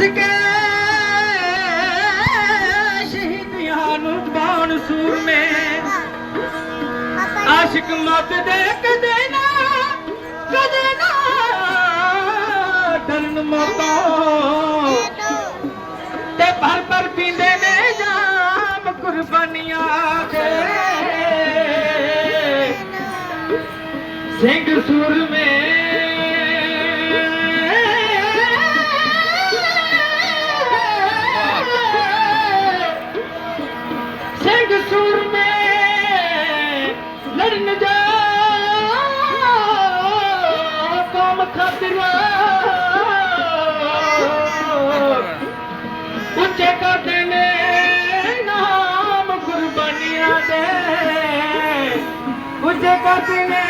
ਕੇ ਸ਼ਹੀਦੀਆਂ ਨੂੰ ਬਾਣ ਸੂਰਮੇ। ਆਸ਼ਿਕ ਮਤ ਦੇ ਕਦੇ ਨਾ ਕਦੇ ਨਾ ਡਰਨ ਮੋਤੋਂ ਤੇ ਭਰ ਭਰ ਪੀਂਦੇ ਨੇ ਜਾਮ ਕੁਰਬਾਨੀਆਂ ਦੇ ਸਿੰਘ ਸੂਰਮੇ। ਲੜਨ ਜਾ। ਕੌਮ ਖਾਤਰ। ਉੱਚੇ ਕਰਦੇ ਨੇ ਨਾਮ ਕੁਰਬਾਨੀਆਂ ਦੇ। ਉੱਚੇ ਕਰਦੇ ਨੇ